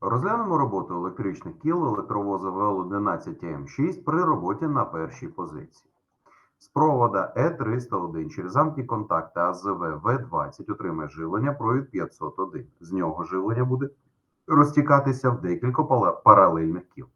Розглянемо роботу електричних кіл електровоза ВЛ-11М6 при роботі на першій позиції. З провода Е301 через замкні контакти АЗВ В20 отримає живлення провід 501. З нього живлення буде розтікатися в декілька паралельних кіл.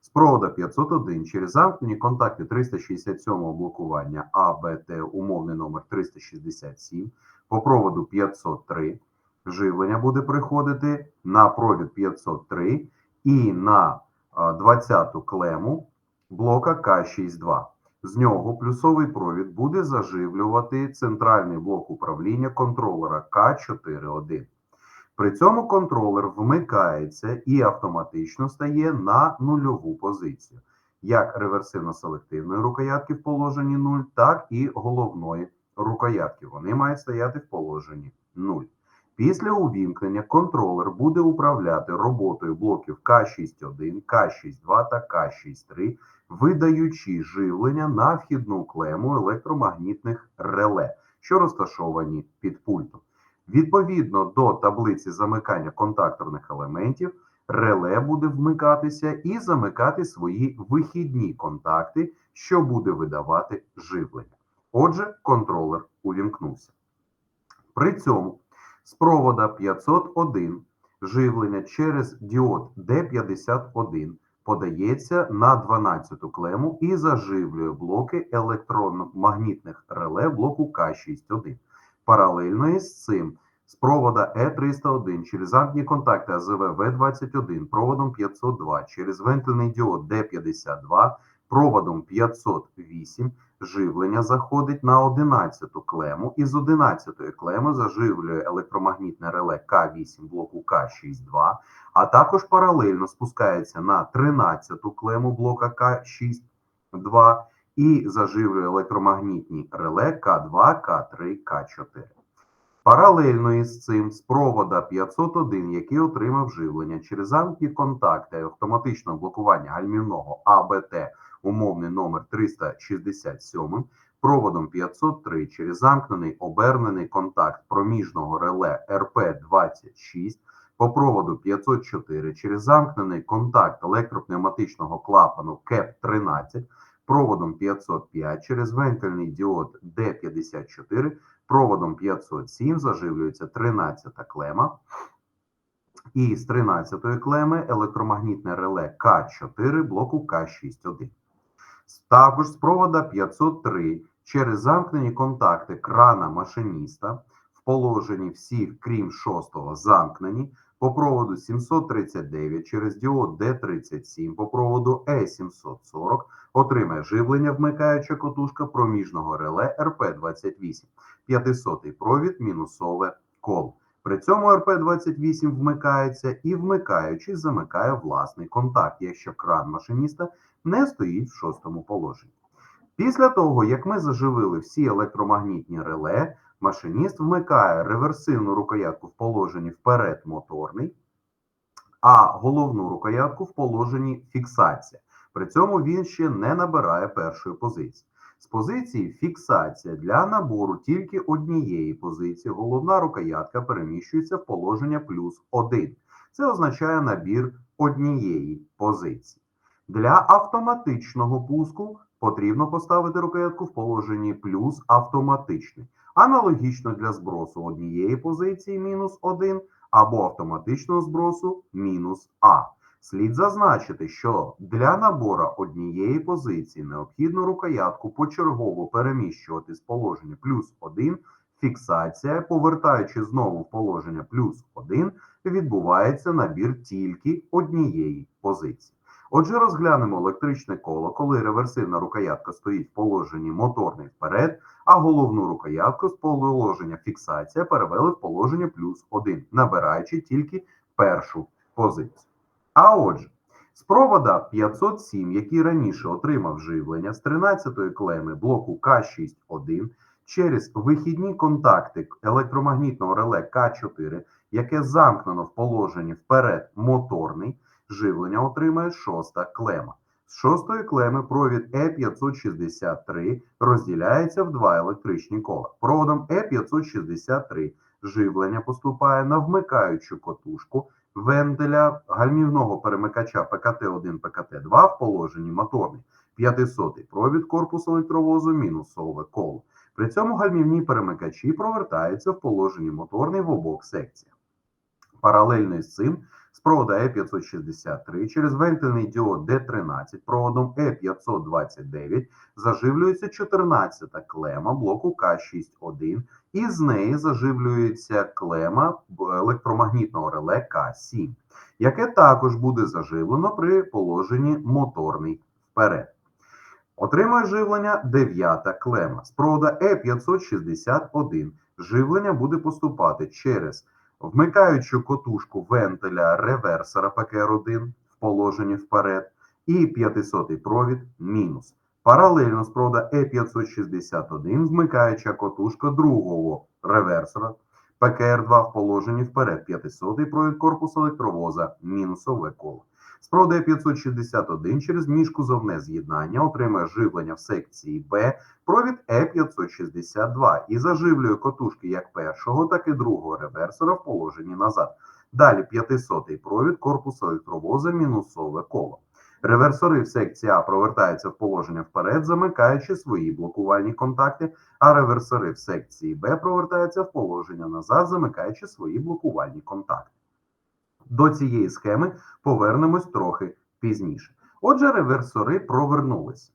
З провода 501 через замкнені контакти 367 блокування АБТ умовний номер 367 по проводу 503 живлення буде приходити на провід 503 і на 20-ту клему блока К62. З нього плюсовий провід буде заживлювати центральний блок управління контролера К41. При цьому контролер вмикається і автоматично стає на нульову позицію, як реверсивно-селективної рукоятки в положенні 0, так і головної рукоятки. Вони мають стояти в положенні 0. Після увімкнення контролер буде управляти роботою блоків К61, К62 та К63, видаючи живлення на вхідну клему електромагнітних реле, що розташовані під пультом. Відповідно до таблиці замикання контакторних елементів, реле буде вмикатися і замикати свої вихідні контакти, що буде видавати живлення. Отже, контролер увімкнувся. При цьому з провода 501 живлення через діод D51 подається на 12 клему і заживлює блоки електромагнітних реле блоку К61. Паралельно із цим з провода Е301 через замкні контакти АЗВ В21 проводом 502 через вентильний діод Д52 проводом 508 живлення заходить на 11 клему і з 11 клеми заживлює електромагнітне реле К8 блоку К62, а також паралельно спускається на 13 клему блока К6-2 і заживлює електромагнітні реле К2, К3, К4. Паралельно із цим з провода 501, який отримав живлення через замкні контакти автоматичного блокування гальмівного АБТ умовний номер 367, проводом 503 через замкнений обернений контакт проміжного реле РП26, по проводу 504 через замкнений контакт електропневматичного клапану КЕП-13, проводом 505 через вентильний діод Д54, проводом 507 заживлюється 13 клема. І з 13 клеми електромагнітне реле К4 блоку К61. Також з провода 503 через замкнені контакти крана машиніста в положенні всіх, крім шостого, замкнені по проводу 739 через діод D37 по проводу E740 отримає живлення вмикаюча котушка проміжного реле РП28, 500 провід мінусове коло. При цьому РП28 вмикається і вмикаючи замикає власний контакт, якщо кран машиніста не стоїть в шостому положенні. Після того, як ми заживили всі електромагнітні реле, машиніст вмикає реверсивну рукоятку в положенні вперед моторний, а головну рукоятку в положенні фіксація. При цьому він ще не набирає першої позиції. З позиції фіксація для набору тільки однієї позиції головна рукоятка переміщується в положення плюс 1. Це означає набір однієї позиції. Для автоматичного пуску потрібно поставити рукоятку в положенні плюс автоматичний. Аналогічно для збросу однієї позиції мінус 1 або автоматичного збросу мінус А. Слід зазначити, що для набора однієї позиції необхідно рукоятку почергово переміщувати з положення плюс 1, фіксація, повертаючи знову в положення плюс 1, відбувається набір тільки однієї позиції. Отже, розглянемо електричне коло, коли реверсивна рукоятка стоїть в положенні моторний вперед, а головну рукоятку з положення фіксація перевели в положення плюс 1, набираючи тільки першу позицію. А отже, з провода 507, який раніше отримав живлення з 13-ї клеми блоку К6-1 через вихідні контакти електромагнітного реле К4, яке замкнено в положенні вперед моторний, живлення отримає шоста клема. З шостої клеми провід Е563 розділяється в два електричні кола. Проводом Е563 живлення поступає на вмикаючу котушку вентиля гальмівного перемикача ПКТ-1, ПКТ-2 в положенні моторний. 500 провід корпусу електровозу мінусове коло. При цьому гальмівні перемикачі провертаються в положенні моторний в обох секціях. Паралельно з цим з провода Е563 через вентильний діод Д13 проводом Е529 заживлюється 14 клема блоку К6-1 і з неї заживлюється клема електромагнітного реле К7, яке також буде заживлено при положенні моторний вперед. Отримує живлення 9 клема. З провода Е561 живлення буде поступати через вмикаючу котушку вентиля реверсора ПКР1 в положенні вперед і 500 провід мінус. Паралельно з прода Е561 вмикаюча котушка другого реверсора ПКР2 в положенні вперед 500 провід корпусу електровоза мінусове коло. З провода Е561 через міжкузовне з'єднання отримує живлення в секції Б провід Е562 і заживлює котушки як першого, так і другого реверсора в положенні назад. Далі 500 провід корпусу електровоза мінусове коло. Реверсори в секції А провертаються в положення вперед, замикаючи свої блокувальні контакти, а реверсори в секції Б провертаються в положення назад, замикаючи свої блокувальні контакти. До цієї схеми повернемось трохи пізніше. Отже, реверсори провернулися.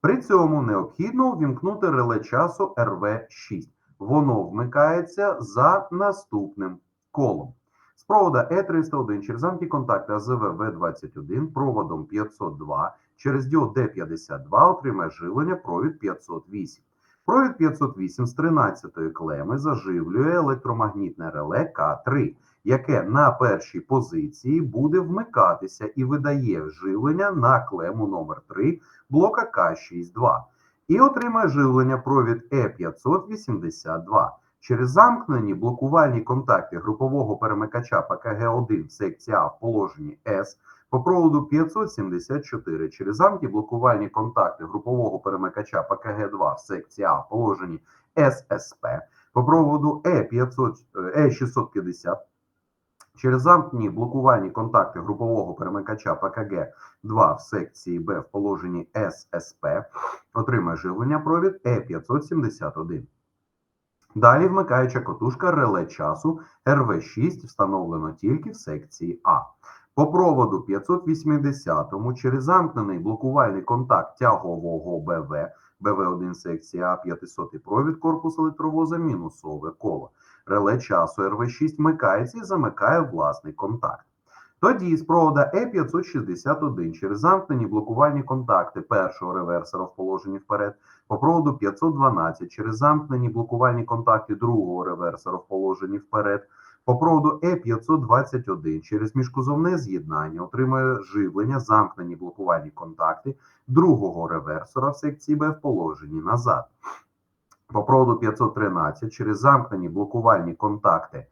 При цьому необхідно увімкнути реле часу RV6. Воно вмикається за наступним колом. З провода Е301 через антиконтакти АЗВ В21 проводом 502 через діод Д52 отримає живлення провід 508. Провід 508 з 13-ї клеми заживлює електромагнітне реле К3, яке на першій позиції буде вмикатися і видає живлення на клему номер 3 блока К62 і отримає живлення провід Е582. Через замкнені блокувальні контакти групового перемикача ПКГ1 в секції А в положенні С по проводу 574 через замки блокувальні контакти групового перемикача ПКГ2 в секції А в положенні ССП по проводу Е500, Е650 через замкнені блокувальні контакти групового перемикача ПКГ2 в секції Б в положенні ССП отримає живлення провід Е571. Далі вмикаюча котушка реле часу РВ6 встановлено тільки в секції А. По проводу 580 через замкнений блокувальний контакт тягового БВ, БВ1 секція А 500 провід корпус електровоза мінусове коло. Реле часу РВ6 вмикається і замикає власний контакт. Тоді з провода Е561 через замкнені блокувальні контакти першого реверсора в положенні вперед, по проводу 512 через замкнені блокувальні контакти другого реверсора в положенні вперед, по проводу Е521 через міжкузовне з'єднання отримує живлення замкнені блокувальні контакти другого реверсора в секції Б в положенні назад. По проводу 513 через замкнені блокувальні контакти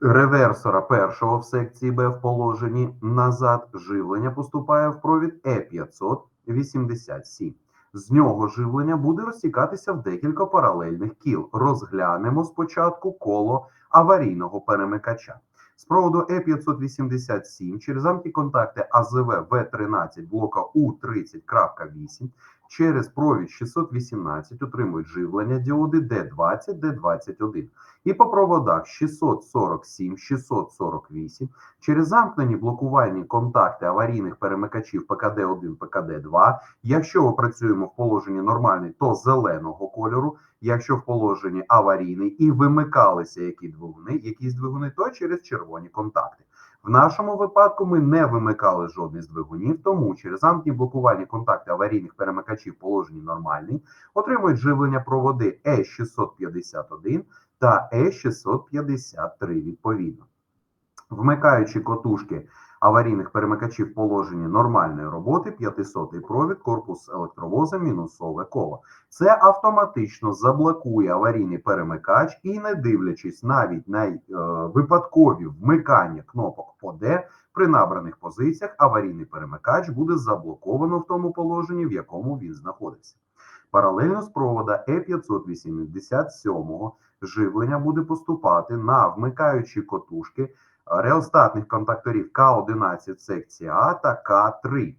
реверсора першого в секції Б в положенні назад живлення поступає в провід Е587. З нього живлення буде розтікатися в декілька паралельних кіл. Розглянемо спочатку коло аварійного перемикача. З проводу Е587 через антиконтакти АЗВ В13 блока У30.8 через провід 618 отримують живлення діоди D20, D21. І по проводах 647, 648 через замкнені блокувальні контакти аварійних перемикачів ПКД1, ПКД2. Якщо ми працюємо в положенні нормальний, то зеленого кольору. Якщо в положенні аварійний і вимикалися які двигуни, якісь двигуни, то через червоні контакти. В нашому випадку ми не вимикали жодний з двигунів, тому через замкні блокувальні контакти аварійних перемикачів положені нормальні, отримують живлення проводи Е651 та Е653 відповідно. Вмикаючи котушки аварійних перемикачів положенні нормальної роботи, 500 провід, корпус електровоза, мінусове коло. Це автоматично заблокує аварійний перемикач і, не дивлячись навіть на е, випадкові вмикання кнопок по D, при набраних позиціях аварійний перемикач буде заблоковано в тому положенні, в якому він знаходиться. Паралельно з провода Е587 живлення буде поступати на вмикаючі котушки реостатних контакторів К11 секції А та К3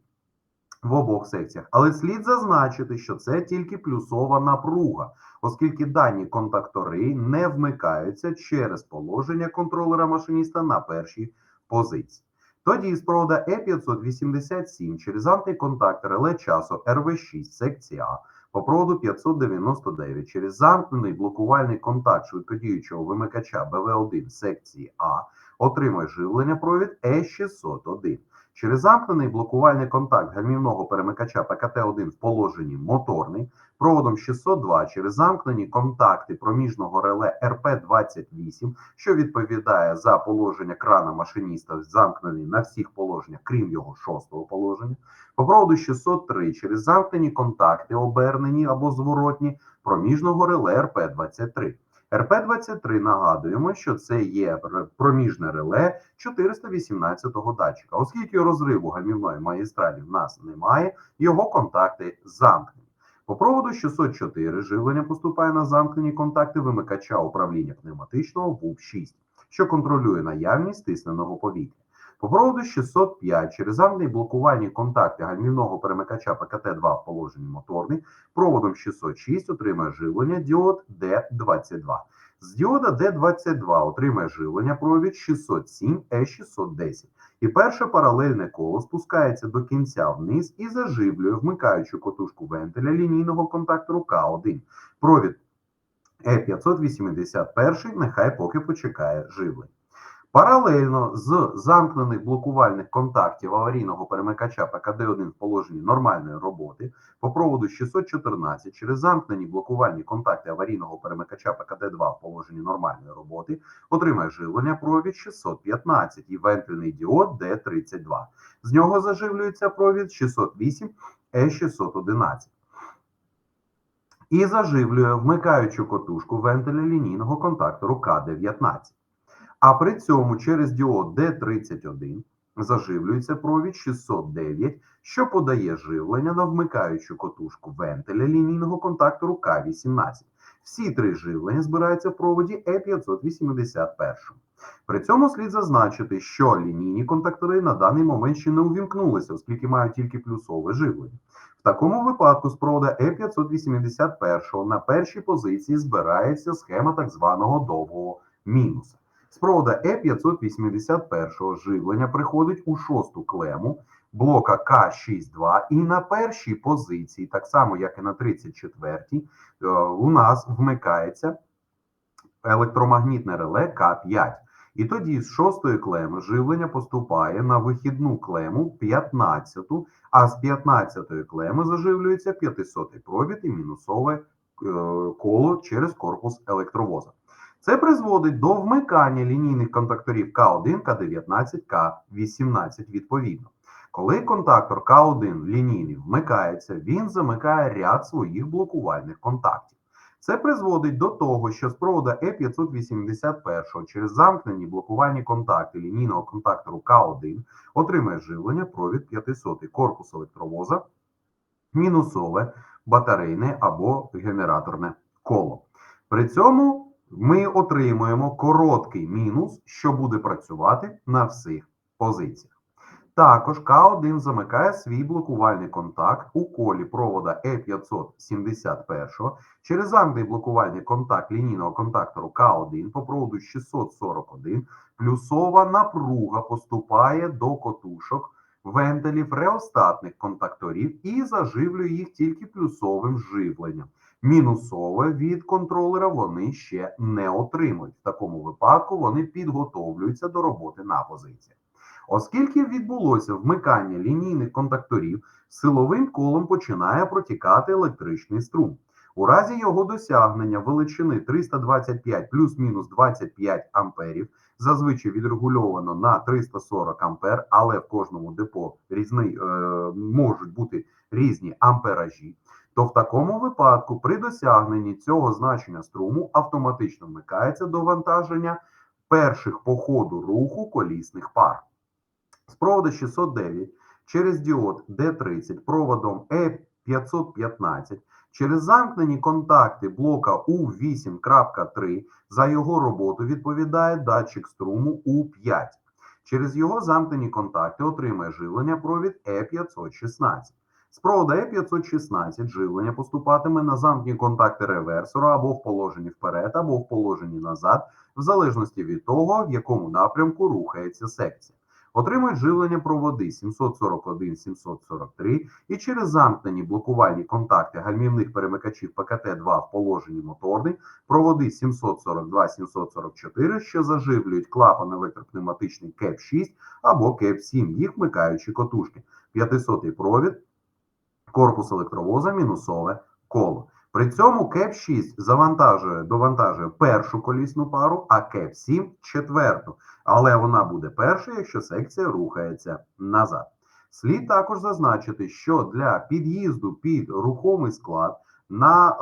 в обох секціях. Але слід зазначити, що це тільки плюсова напруга, оскільки дані контактори не вмикаються через положення контролера машиніста на першій позиції. Тоді з провода Е587 через антиконтакт реле часу РВ6 секція А по проводу 599 через замкнений блокувальний контакт швидкодіючого вимикача БВ1 секції А отримує живлення провід Е601. Через замкнений блокувальний контакт гальмівного перемикача ПКТ-1 в положенні моторний проводом 602 через замкнені контакти проміжного реле РП-28, що відповідає за положення крана машиніста, замкнений на всіх положеннях, крім його шостого положення, по проводу 603 через замкнені контакти, обернені або зворотні проміжного реле РП-23. РП-23 нагадуємо, що це є проміжне реле 418-го датчика. Оскільки розриву гальмівної магістралі в нас немає, його контакти замкнені. По проводу 604 живлення поступає на замкнені контакти вимикача управління пневматичного ВУП-6, що контролює наявність стисненого повітря. По проводу 605 через замкнені блокувальні контакти гальмівного перемикача ПКТ-2 в положенні моторний проводом 606 отримує живлення діод D22. З діода D22 отримує живлення провід 607 E610. І перше паралельне коло спускається до кінця вниз і заживлює вмикаючу котушку вентиля лінійного контактору К1. Провід Е581 нехай поки почекає живлення. Паралельно з замкнених блокувальних контактів аварійного перемикача ПКД-1 в положенні нормальної роботи по проводу 614 через замкнені блокувальні контакти аварійного перемикача ПКД-2 в положенні нормальної роботи отримає живлення провід 615 і вентильний діод D32. З нього заживлюється провід 608 E611 і заживлює вмикаючу котушку вентиля лінійного контактору К19. А при цьому через діод D31 заживлюється провід 609, що подає живлення на вмикаючу котушку вентиля лінійного контактору К18. Всі три живлення збираються в проводі Е581. При цьому слід зазначити, що лінійні контактори на даний момент ще не увімкнулися, оскільки мають тільки плюсове живлення. В такому випадку з провода Е581 на першій позиції збирається схема так званого довгого мінуса. З провода Е581 живлення приходить у шосту клему блока К62 і на першій позиції, так само як і на 34-й, е, у нас вмикається електромагнітне реле К5. І тоді з шостої клеми живлення поступає на вихідну клему 15-ту, а з 15-ї клеми заживлюється 500 провід і мінусове е, коло через корпус електровоза. Це призводить до вмикання лінійних контакторів К1, К19, К18 відповідно. Коли контактор К1 лінійний вмикається, він замикає ряд своїх блокувальних контактів. Це призводить до того, що з провода Е581 через замкнені блокувальні контакти лінійного контактору К1 отримає живлення провід 500 корпус електровоза, мінусове, батарейне або генераторне коло. При цьому ми отримуємо короткий мінус, що буде працювати на всіх позиціях. Також К1 замикає свій блокувальний контакт у колі провода Е571 через замкнений блокувальний контакт лінійного контактору К1 по проводу 641 плюсова напруга поступає до котушок вентилів реостатних контакторів і заживлює їх тільки плюсовим живленням. Мінусове від контролера вони ще не отримують. В такому випадку вони підготовлюються до роботи на позиціях. Оскільки відбулося вмикання лінійних контакторів, силовим колом починає протікати електричний струм. У разі його досягнення величини 325 плюс-мінус 25 амперів, зазвичай відрегульовано на 340 ампер, але в кожному депо різний, е, можуть бути різні амперажі, то в такому випадку при досягненні цього значення струму автоматично вмикається довантаження перших по ходу руху колісних пар. З проводу 609 через діод D30 проводом E515 Через замкнені контакти блока У8.3 за його роботу відповідає датчик струму У5. Через його замкнені контакти отримає живлення провід Е516. З провода Е516 живлення поступатиме на замкнені контакти реверсора або в положенні вперед, або в положенні назад, в залежності від того, в якому напрямку рухається секція. Отримують живлення проводи 741-743 і через замкнені блокувальні контакти гальмівних перемикачів ПКТ-2 в положенні моторний проводи 742-744, що заживлюють клапан електропневматичний КЕП-6 або КЕП-7, їх вмикаючі котушки. 500 провід, корпус електровоза, мінусове коло. При цьому КЕП-6 завантажує, довантажує першу колісну пару, а КЕП-7 четверту. Але вона буде першою, якщо секція рухається назад. Слід також зазначити, що для під'їзду під рухомий склад на, е,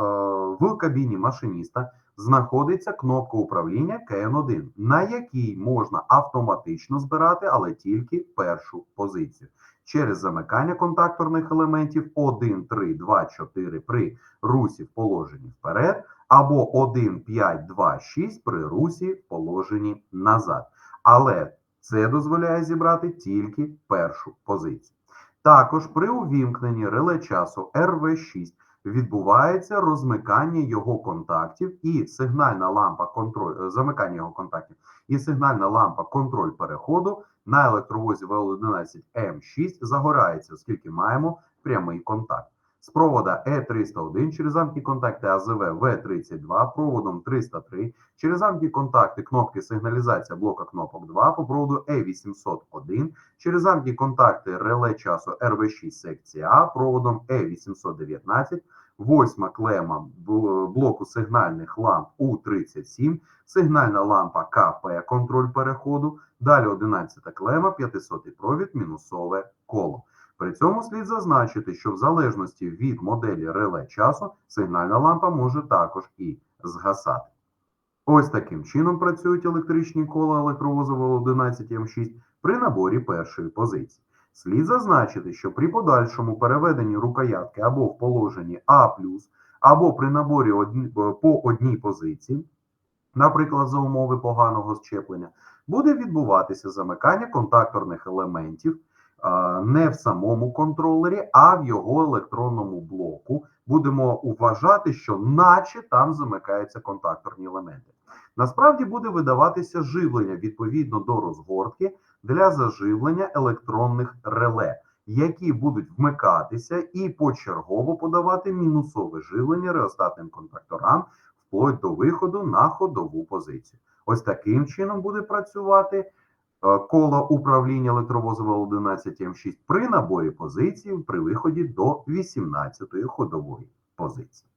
в кабіні машиніста знаходиться кнопка управління КН1, на якій можна автоматично збирати, але тільки першу позицію. Через замикання контакторних елементів 1, 3, 2, 4 при русі в положенні вперед, або 1, 5, 2, 6 при русі в положенні назад. Але це дозволяє зібрати тільки першу позицію. Також при увімкненні реле часу RV6 відбувається розмикання його контактів і сигнальна лампа контроль е, замикання його контактів і сигнальна лампа контроль переходу на електровозі ВЛ11 М6 загорається, оскільки маємо прямий контакт. З провода Е301 через замки контакти АЗВ В32 проводом 303 через замки контакти кнопки сигналізація блока кнопок 2 по проводу Е801 через замки контакти реле часу РВ6 секція А проводом Е819 восьма клема блоку сигнальних ламп У37, сигнальна лампа КП контроль переходу, далі 11 клема, 500 провід, мінусове коло. При цьому слід зазначити, що в залежності від моделі реле часу сигнальна лампа може також і згасати. Ось таким чином працюють електричні кола електровозу 11 М6 при наборі першої позиції. Слід зазначити, що при подальшому переведенні рукоятки або в положенні А+, або при наборі одні, е, по одній позиції, наприклад, за умови поганого щеплення, буде відбуватися замикання контакторних елементів не в самому контролері, а в його електронному блоку. Будемо вважати, що наче там замикаються контакторні елементи. Насправді буде видаватися живлення відповідно до розгортки для заживлення електронних реле, які будуть вмикатися і почергово подавати мінусове живлення реостатним контакторам вплоть до виходу на ходову позицію. Ось таким чином буде працювати е, коло управління електровозу 11 М6 при наборі позицій при виході до 18-ї ходової позиції.